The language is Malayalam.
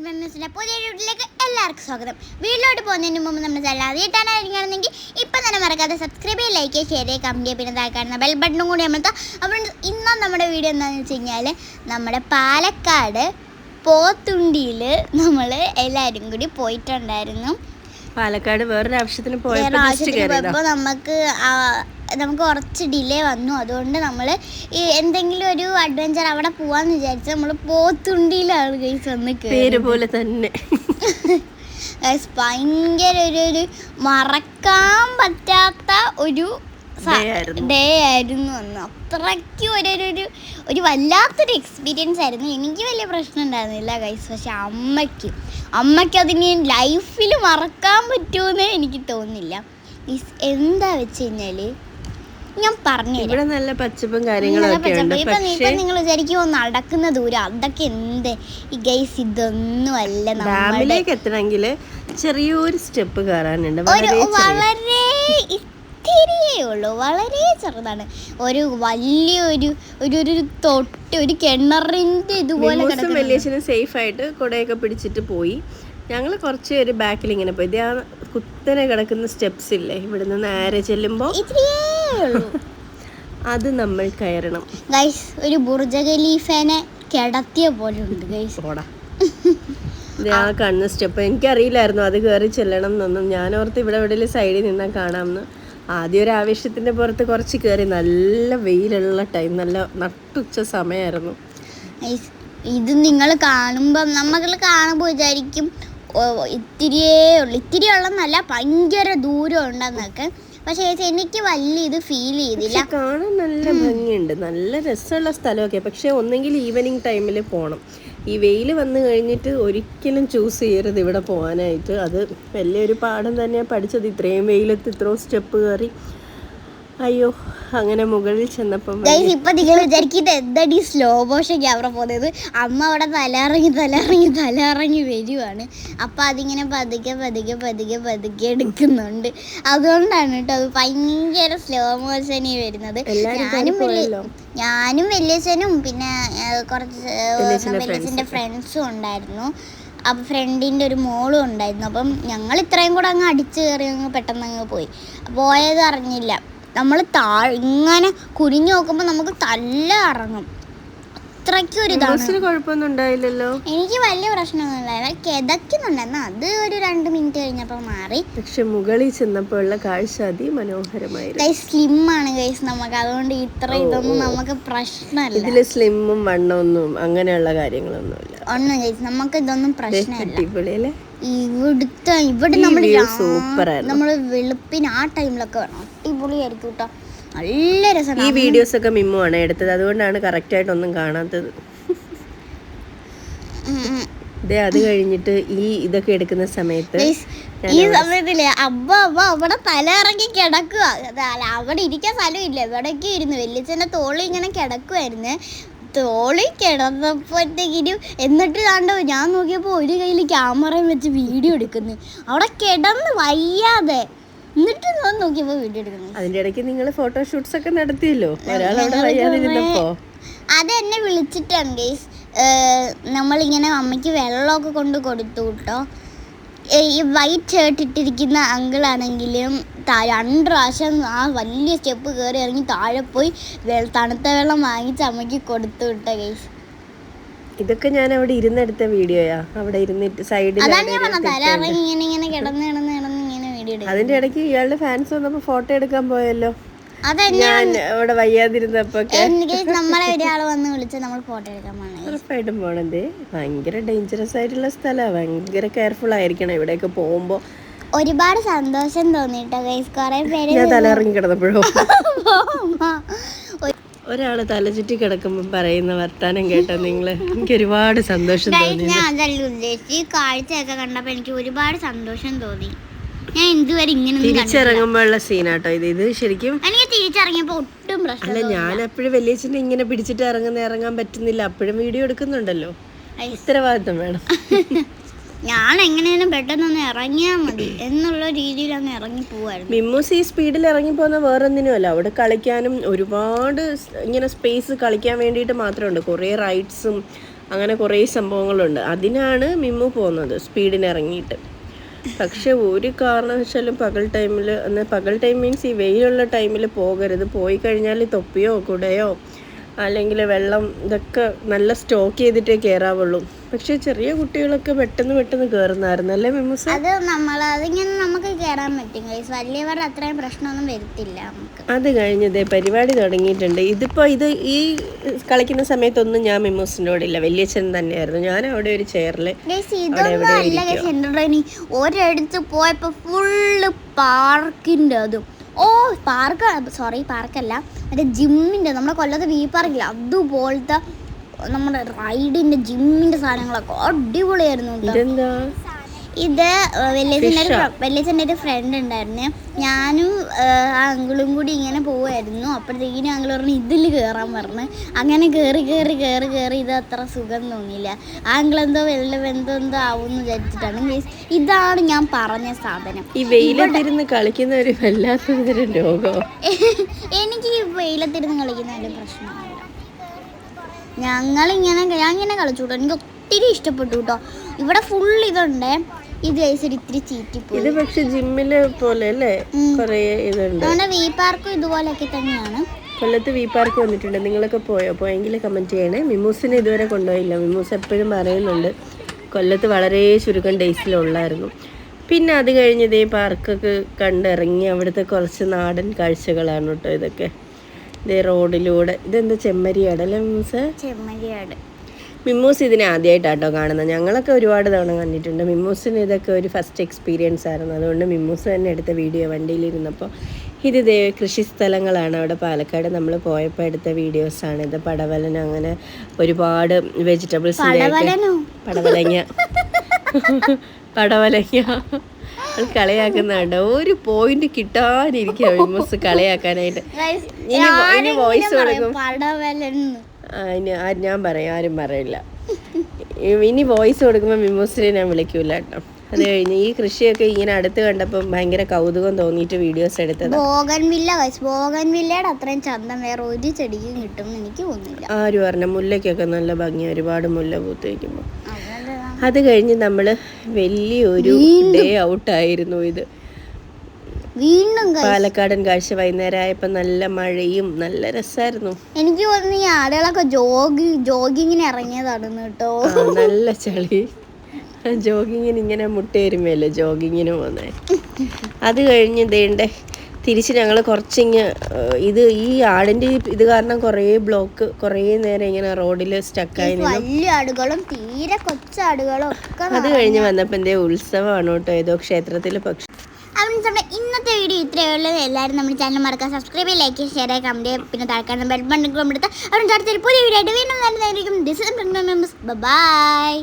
പുതിയ വീട്ടിലേക്ക് എല്ലാവർക്കും സ്വാഗതം. വീട്ടിലോട്ട് പോകുന്നതിന് മുമ്പ് നമ്മൾ ചാനൽ ആദ്യമായിട്ടാണെങ്കിൽ ഇപ്പം തന്നെ മറക്കാതെ സബ്സ്ക്രൈബ് ചെയ്യുക ലൈക്ക് ചെയ്യുക ഷെയർ ചെയ്യുക കമന്റ് ചെയ്യുക പിന്നെ താഴെ കാണുന്ന ബെൽ ബട്ടണും കൂടി നമ്മൾ അപ്പോൾ ഇന്നും നമ്മുടെ വീഡിയോ എന്താണെന്ന് വെച്ച് കഴിഞ്ഞാൽ നമ്മുടെ പാലക്കാട് പോത്തുണ്ടിയിൽ നമ്മൾ എല്ലാവരും കൂടി പോയിട്ടുണ്ടായിരുന്നു. പാലക്കാട് വേറൊരു ആവശ്യത്തിന് പോയപ്പോൾ നമുക്ക് നമുക്ക് കുറച്ച് ഡിലേ വന്നു. അതുകൊണ്ട് നമ്മൾ ഈ എന്തെങ്കിലും ഒരു അഡ്വഞ്ചർ അവിടെ പോവാന്ന് വിചാരിച്ച് നമ്മൾ പോത്തുണ്ടിയിലാണ് ഗൈസ് വന്ന് പേര് പോലെ തന്നെ. ഗൈസ് ഭയങ്കര ഒരു ഒരു മറക്കാൻ പറ്റാത്ത ഒരു. ഡേ ആയിരുന്നു. അന്ന്. അത്രയ്ക്ക് ഒരു ഒരു ഒരു വല്ലാത്തൊരു എക്സ്പീരിയൻസ് ആയിരുന്നു. എനിക്ക് വലിയ പ്രശ്നം ഉണ്ടായിരുന്നില്ല ഗൈസ് പക്ഷെ അമ്മയ്ക്ക് അമ്മയ്ക്ക് അതിന് ലൈഫിൽ മറക്കാൻ പറ്റുമെന്ന് എനിക്ക് തോന്നുന്നില്ല. എന്താ വെച്ച് കഴിഞ്ഞാൽ ഞാൻ പറഞ്ഞു ഇവിടെ നല്ല പച്ചപ്പും കാര്യങ്ങളൊക്കെ ഉണ്ട്. ഇപ്പൊ പക്ഷേ നിങ്ങൾ വിചാരിക്കുമോ നടക്കുന്ന ദൂരം. അതൊക്കെ എന്ത്? ഈ ഗൈസ് ഇതൊന്നും അല്ല നമ്മളിലേക്ക് ഡാമിലേക്ക് എത്തണമെങ്കിൽ ചെറിയൊരു സ്റ്റെപ്പ് കയറാനുണ്ട്. വളരെ ഇത്തിരിയേ ഉള്ളൂ. വളരെ ചെറുതാണ്. ഒരു വലിയൊരു ഒരു ഒരു തൊട്ട് ഒരു കിണറിന്റെ ഇതുപോലെ സേഫ് ആയിട്ട് കുടയൊക്കെ പിടിച്ചിട്ട് പോയി. ഞങ്ങൾ കുറച്ച് പേര് ബാക്കിൽ ഇങ്ങനെ പോയി. ഇതേ ആ കുത്തനെ കിടക്കുന്ന സ്റ്റെപ്സ് ഇല്ലേ? ഇവിടെ നിന്ന് നേരെ ചെല്ലുമ്പോൾ ഉള്ളൂ അത് നമ്മൾ കയറണം. ഗൈസ് ഒരു ബുർജ ഖലീഫേനെ കിടത്തിയ പോലെ ഉണ്ട് ഗൈസ് ഞാൻ ആ കാണുന്ന സ്റ്റെപ്പ് എനിക്കറിയില്ലായിരുന്നു അത് കയറി ചെല്ലണം എന്നൊന്നും. ഞാൻ ഓർത്ത് ഇവിടെ ഇവിടെ സൈഡിൽ നിന്നാൽ കാണാമെന്ന്. ആദ്യം ഒരു ആവേശത്തിന്റെ പുറത്ത് കുറച്ച് കയറി നല്ല വെയിലുള്ള ടൈം നല്ല നട്ടുച്ച സമയമായിരുന്നു ഇത് നിങ്ങൾ കാണുമ്പം നമ്മൾ കാണുമ്പോൾ വിചാരിക്കും ഇത്തിരിയേ ഉള്ളു. ഇത്തിരി ഉള്ളെന്നല്ല ഭയങ്കര ദൂരം ഉണ്ടെന്നൊക്കെ. പക്ഷേ ചേച്ചി എനിക്ക് വലിയ ഇത് ഫീൽ ചെയ്തില്ല. കാണാൻ നല്ല ഭംഗിയുണ്ട്. നല്ല രസമുള്ള സ്ഥലമൊക്കെ. പക്ഷെ ഒന്നെങ്കിൽ ഈവനിങ് ടൈമിൽ പോകണം ഈ വെയിൽ വന്നു കഴിഞ്ഞിട്ട് ഒരിക്കലും ചൂസ് ചെയ്യരുത് ഇവിടെ പോകാനായിട്ട് അത് വലിയൊരു പാഠം തന്നെയാണ് പഠിച്ചത്. ഇത്രയും വെയിലത്ത് ഇത്രയും സ്റ്റെപ്പ് കയറി അയ്യോ അങ്ങനെ മുകളിൽ ചെന്നപ്പം ഇപ്പൊ നിങ്ങൾ വിചാരിക്കുന്നത് എന്തടി സ്ലോ മോഷൻ ക്യാമറ പോകുന്നത്? അമ്മ അവിടെ തലയിറങ്ങി തലയിറങ്ങി തലയിറങ്ങി വരുവാണ്. അപ്പൊ അതിങ്ങനെ പതുക്കെ പതുക്കെ പതുക്കെ പതുക്കെ എടുക്കുന്നുണ്ട്. അതുകൊണ്ടാണ് കേട്ടോ അത് ഭയങ്കര സ്ലോ മോഷനിൽ വരുന്നത്. ഞാനും. ഞാനും വലിയച്ഛനും പിന്നെ കുറച്ച് വലിയച്ഛന്റെ ഫ്രണ്ട്സും ഉണ്ടായിരുന്നു. അപ്പം ഫ്രണ്ടിന്റെ ഒരു മോളും ഉണ്ടായിരുന്നു. അപ്പം ഞങ്ങൾ ഇത്രയും കൂടെ അങ്ങ് അടിച്ച് കയറി അങ്ങ് പെട്ടെന്ന് അങ്ങ് പോയി. പോയത് അറിഞ്ഞില്ല. നമ്മൾ താഴെ ഇങ്ങനെ കുനിഞ്ഞു നോക്കുമ്പോൾ നമുക്ക് തല്ല ഇറങ്ങും. അത്രയ്ക്കും ഒരു ഇതാണ്. ബസ്സിന് കുഴപ്പമൊന്നും ഉണ്ടായില്ലല്ലോ? എനിക്ക് വലിയ പ്രശ്നമൊന്നുമില്ല കിതയ്ക്കുന്നുണ്ടായിരുന്നു അത് ഒരു രണ്ട് മിനിറ്റ് കഴിഞ്ഞപ്പോൾ മാറി. പക്ഷെ മുകളിൽ ചെന്നപ്പോൾ ഉള്ള കാഴ്ച അതിമനോഹരമായിരുന്നു. ഗൈസ് സ്ലിം ആണ് ഗൈസ് നമുക്ക്. അതുകൊണ്ട് ഇത്ര ഇതൊന്നും നമുക്ക് പ്രശ്നമല്ല. ഇതിൽ സ്ലിമ്മും വണ്ണമൊന്നും അങ്ങനെയുള്ള കാര്യങ്ങളൊന്നും ഇല്ല ഒന്നും ഗൈസ് നമുക്ക് ഇതൊന്നും പ്രശ്നമില്ല. അടിപൊളി അല്ലേ ഇവിടുത്തെ ഇവിടെ നമ്മൾ. നമ്മൾ വെളുപ്പിന് ആ ടൈമിലൊക്കെ വേണം. അടിപൊളിയായിരിക്കും കേട്ടോ. നല്ല ഈ വീഡിയോസ് ഒക്കെ മിമ്മു ആണ് എടുത്തത്. അതുകൊണ്ടാണ് കറക്റ്റ് ആയിട്ട് ഒന്നും കാണാത്തത്. ദേ അത് കഴിഞ്ഞിട്ട് ഈ ഇതൊക്കെ എടുക്കുന്ന സമയത്ത് ഈ സമയത്തില്ലേ അബ്ബ അബ്ബ അവിടെ തല ഇറങ്ങി കിടക്കുക അവിടെ ഇരിക്കാൻ സ്ഥലമില്ല. ഇവിടേക്ക് ഇരുന്നു വെല്ലിച്ചന്റെ തോളി ഇങ്ങനെ കിടക്കുമായിരുന്നു തോളി കിടന്നപ്പോഴത്തേക്കിനും എന്നിട്ട് കണ്ടോ ഞാൻ നോക്കിയപ്പോൾ ഒരു കയ്യിൽ ക്യാമറയും വെച്ച് വീഡിയോ എടുക്കുന്നു. അവിടെ കിടന്ന് വയ്യാതെ. എന്നിട്ട് ഞാൻ നോക്കിയപ്പോൾ വീഡിയോ എടുക്കുന്നു. അതിന്റെ ഇടയ്ക്ക് നിങ്ങൾ ഫോട്ടോഷൂട്ട്സ് ഒക്കെ നടത്തിയല്ലോ? ഒരാൾ അവിടെ വയ്യാതിരുന്നപ്പോ? അത് എന്നെ വിളിച്ചിട്ടാണ് ഗേസ്. നമ്മളിങ്ങനെ അമ്മയ്ക്ക് വെള്ളമൊക്കെ കൊണ്ട് കൊടുത്തു കേട്ടോ. ഈ വൈറ്റ് ഷർട്ട് ഇട്ടിരിക്കുന്ന അങ്കിളാണെങ്കിലും രണ്ട് പ്രാവശ്യം ആ വലിയ സ്റ്റെപ്പ് കയറി ഇറങ്ങി താഴെ പോയി തണുത്ത വെള്ളം വാങ്ങിച്ച് അമ്മയ്ക്ക് കൊടുത്തു വിട്ട കേസ് ഇതൊക്കെ ഞാൻ അവിടെ ഇരുന്നെടുത്ത വീഡിയോയാ. അവിടെ ഇരുന്നിട്ട് സൈഡിൽ അതിന്റെ ഇടയ്ക്ക് ഇയാളുടെ ഫാൻസ് വന്നപ്പോ ഫോട്ടോ എടുക്കാൻ പോയല്ലോ. ഞാൻ അവിടെ വയ്യാതിരുന്നപ്പോ നമ്മളെ ഒരാൾ വന്ന് വിളിച്ച് നമ്മൾ ഫോട്ടോ എടുക്കാൻ പോകണം ഉറപ്പായിട്ടും പോണത്. ഭയങ്കര ഡേഞ്ചറസ് ആയിട്ടുള്ള സ്ഥലമാണ് ഭയങ്കര കെയർഫുൾ ആയിരിക്കണം ഇവിടെയൊക്കെ പോകുമ്പോ. ഒരുപാട് സന്തോഷം തോന്നിട്ടോ ഗൈസ് കുറെ പേര് ഞാൻ തലയിറങ്ങി കിടന്നപ്പോഴോ? ഒരു- ഒരാൾ തലചുറ്റി കിടക്കുമ്പോ പറയുന്ന വർത്താനം കേട്ടോ നിങ്ങൾ. എനിക്ക് ഒരുപാട് സന്തോഷം തോന്നി ഞാൻ അതല്ല ഉദ്ദേശിച്ച് കാഴ്ചയൊക്കെ കണ്ടപ്പോൾ എനിക്ക് ഒരുപാട് സന്തോഷം തോന്നി. ഞാൻ ഇതുവരെ ഇങ്ങനെ തിരിച്ചിറങ്ങുമ്പോ ഉള്ള സീനാട്ടോ ഇത്. ഇത് ശരിക്കും എനിക്ക് തിരിച്ചറിഞ്ഞപ്പോൾ ഒട്ടും പ്രശ്നം അല്ല ഞാൻ അപ്പോഴും വലിയച്ഛനെ ഇങ്ങനെ പിടിച്ചിട്ട് ഇറങ്ങുന്ന ഇറങ്ങാൻ പറ്റുന്നില്ല. അപ്പോഴും വീഡിയോ എടുക്കുന്നുണ്ടല്ലോ. ഉത്തരവാദിത്തം വേണം. ഞാൻ എങ്ങനെയാലും പെട്ടെന്നൊന്ന് ഇറങ്ങിയാൽ മതി. എന്നുള്ള രീതിയിൽ അങ്ങ് ഇറങ്ങി പോവായിരുന്നു. മിമ്മൂസ് ഈ സ്പീഡിൽ ഇറങ്ങി പോകുന്ന വേറൊന്നിനുമല്ല. അവിടെ കളിക്കാനും ഒരുപാട് ഇങ്ങനെ സ്പേസ് കളിക്കാൻ വേണ്ടിയിട്ട് മാത്രമുണ്ട്. കുറേ റൈഡ്സും അങ്ങനെ കുറേ സംഭവങ്ങളുണ്ട്. അതിനാണ് മിമ്മു പോകുന്നത് സ്പീഡിന് ഇറങ്ങിയിട്ട്. പക്ഷെ ഒരു കാരണവശാലും പകൽ ടൈമിൽ എന്നാൽ പകൽ ടൈം മീൻസ് ഈ വെയിലുള്ള ടൈമിൽ പോകരുത്. പോയി കഴിഞ്ഞാൽ തൊപ്പിയോ കുടയോ അല്ലെങ്കിൽ വെള്ളം ഇതൊക്കെ നല്ല സ്റ്റോക്ക് ചെയ്തിട്ടേ കയറാവുള്ളൂ പക്ഷെ ചെറിയ കുട്ടികളൊക്കെ പെട്ടെന്ന് പെട്ടെന്ന് കയറുന്നായിരുന്നു അല്ലേ മെമ്മൂസ് അത് നമ്മൾ അതിങ്ങനെ നമുക്ക് കയറാൻ പറ്റും ഗൈസ് വലിയവരുടെ അത്രയും പ്രശ്നമൊന്നും വരുത്തില്ല നമുക്ക്. അത് കഴിഞ്ഞതേ പരിപാടി തുടങ്ങിയിട്ടുണ്ട്. ഇതിപ്പോൾ ഇത് ഈ കളിക്കുന്ന സമയത്തൊന്നും ഞാൻ മെമ്മൂസിന്റെ കൂടെ ഇല്ല. വലിയച്ഛൻ തന്നെയായിരുന്നു. ഞാൻ അവിടെ ഒരു ചെയറിൽ ഒരിടത്ത് പോയപ്പോൾ ഫുള്ള് പാർക്കിന്റെ അതും. ഓ പാർക്ക് സോറി പാർക്കല്ല. മറ്റേ ജിമ്മിന്റെ നമ്മുടെ കൊല്ലത്ത് വി പാർക്കില്ല? അതുപോലത്തെ നമ്മുടെ റൈഡിന്റെ ജിമ്മിന്റെ സാധനങ്ങളൊക്കെ അടിപൊളിയായിരുന്നു ഇത് വലിയച്ഛന്റെ ഒരു വലിയച്ഛന്റെ ഒരു ഫ്രണ്ട് ഉണ്ടായിരുന്നു. ഞാനും അങ്കിളും കൂടി ഇങ്ങനെ പോവായിരുന്നു. അപ്പോഴത്തേക്കിനും അങ്കിൾ പറഞ്ഞു ഇതിൽ കയറാൻ പറഞ്ഞു. അങ്ങനെ കയറി കയറി കയറി കയറി ഇത് അത്ര സുഖം തോന്നിയില്ല. ആ അങ്കിൾ എന്തോ എന്തോ എന്തോ ആവും എന്ന് വിചാരിച്ചിട്ടാണ് ഇതാണ് ഞാൻ പറഞ്ഞ സാധനം. ഈ വെയിലത്തിരുന്ന് കളിക്കുന്ന ഒരു തരം എനിക്ക് ഈ വെയിലത്തിരുന്ന് കളിക്കുന്നതിന്റെ പ്രശ്നമില്ല ഞങ്ങളിങ്ങനെ ഞാൻ ഇങ്ങനെ കളിച്ചു കേട്ടോ എനിക്ക് ഒത്തിരി ഇഷ്ടപ്പെട്ടു കേട്ടോ ഇവിടെ ഫുൾ ഇതുണ്ട്. ഇത് ഇത്തിരി ചീറ്റിപ്പോയി. ഇത് പക്ഷെ ജിമ്മിൽ പോലെ അല്ലേ? കൊറേ ഇതുണ്ട്. നമ്മുടെ വി പാർക്കും ഇതുപോലെയൊക്കെ തന്നെയാണ്. കൊല്ലത്ത് വി പാർക്ക് വന്നിട്ടുണ്ട്. നിങ്ങളൊക്കെ പോയോ? പോയെങ്കിൽ കമന്റ് ചെയ്യണേ. മിമൂസിനെ ഇതുവരെ കൊണ്ടുപോയില്ല. മിമൂസ് എപ്പോഴും പറയുന്നുണ്ട് കൊല്ലത്ത് വളരെ ചുരുക്കം ഡേയ്സിലുള്ളായിരുന്നു പിന്നെ അത് കഴിഞ്ഞ് ഇതേ പാർക്കൊക്കെ കണ്ടിറങ്ങി. അവിടുത്തെ കുറച്ച് നാടൻ കാഴ്ചകളാണ് കേട്ടോ ഇതൊക്കെ. ഇതേ റോഡിലൂടെ ഇതെന്താ? ചെമ്മരിയാടല്ലേ മിമൂസ്? ചെമ്മരിയാട്. മിമ്മൂസ് ഇതിനെ ആദ്യമായിട്ടാട്ടോ കാണുന്നത്. ഞങ്ങളൊക്കെ ഒരുപാട് തവണ കണ്ടിട്ടുണ്ട്. മിമ്മൂസിന് ഇതൊക്കെ ഒരു ഫസ്റ്റ് എക്സ്പീരിയൻസ് ആയിരുന്നു. അതുകൊണ്ട് മിമ്മൂസ് തന്നെ എടുത്ത വീഡിയോ വണ്ടിയിലിരുന്നപ്പോൾ ഇത് ദേ കൃഷി സ്ഥലങ്ങളാണ്. അവിടെ പാലക്കാട് നമ്മൾ പോയപ്പോൾ എടുത്ത വീഡിയോസാണ് ഇത് പടവലൻ അങ്ങനെ ഒരുപാട് വെജിറ്റബിൾസ് പടവലനോ? പടവലങ്ങ. പടവലങ്ങ. കളിയാക്കുന്നുണ്ട് ഒരു പോയിന്റ് കിട്ടാനിരിക്കുക മിമ്മൂസ് കളിയാക്കാനായിട്ട്. വോയിസ് ഇനി വോയിസ് കൊടുക്കും. ആ- ഞാൻ പറയാം ആരും പറയില്ല. ഇനി വോയിസ് കൊടുക്കുമ്പോൾ മിമോസിനെ ഞാൻ വിളിക്കൂല കേട്ടോ. അത് കഴിഞ്ഞ് ഈ കൃഷിയൊക്കെ ഇങ്ങനെ അടുത്ത് കണ്ടപ്പോൾ ഭയങ്കര കൗതുകം തോന്നിയിട്ട് വീഡിയോസ് എടുത്തത്. ബോഗൻവില്ല അത്രയും ചന്തം വേറെ ഒരു ചെടിക്കും കിട്ടും എനിക്ക് തോന്നുന്നില്ല. ആരും പറഞ്ഞ മുല്ലയ്ക്കൊക്കെ നല്ല ഭംഗി ഒരുപാട് മുല്ല പൂത്ത് വയ്ക്കുമ്പോൾ അത് കഴിഞ്ഞ് നമ്മൾ വലിയൊരു ഡേ ഔട്ടായിരുന്നു ഇത്. വീണ്ടും പാലക്കാടൻ കാഴ്ച വൈകുന്നേരമായപ്പോ നല്ല മഴയും നല്ല രസമായിരുന്നു. എനിക്ക് തോന്നുന്നു ഈ ആളുകളൊക്കെ ജോഗി ജോഗിങ്ങിന് ഇറങ്ങിയതാണ് കേട്ടോ. നല്ല ചളി. ജോഗിങ്ങിന് ഇങ്ങനെ മുട്ടേരുമല്ലേ ജോഗിങ്ങിന് പോന്നെ അത് കഴിഞ്ഞ് ഇതേണ്ട തിരിച്ച് ഞങ്ങൾ കുറച്ചിങ്ങ് ഇത് ഈ ആടിന്റെ ഇത് കാരണം കുറേ ബ്ലോക്ക് കുറേ നേരം ഇങ്ങനെ റോഡിൽ സ്റ്റക്കായി വലിയ ആടുകളും തീരെ കൊച്ചാടുകളും അത് കഴിഞ്ഞ് വന്നപ്പോൾ എന്തേ ഉത്സവമാണ് കേട്ടോ. ഏതോ ക്ഷേത്രത്തിൽ പക്ഷെ നമ്മുടെ ഇന്നത്തെ വീഡിയോ ഇത്രയേ ഉള്ളൂ. എല്ലാവരും നമ്മുടെ ചാനൽ മറക്കാൻ സബ്സ്ക്രൈബ് ലൈക്ക് ഷെയർ ചെയ്യുക കമന്റ് പിന്നെ താഴ്ക്കാൻ ബെൽ ബട്ടൺ കൊടുത്ത് അവരുടെ അടുത്തൊരു പുതിയ വീഡിയോ ആയിട്ട് വീണ്ടും നല്ല ദിസ് ബൈ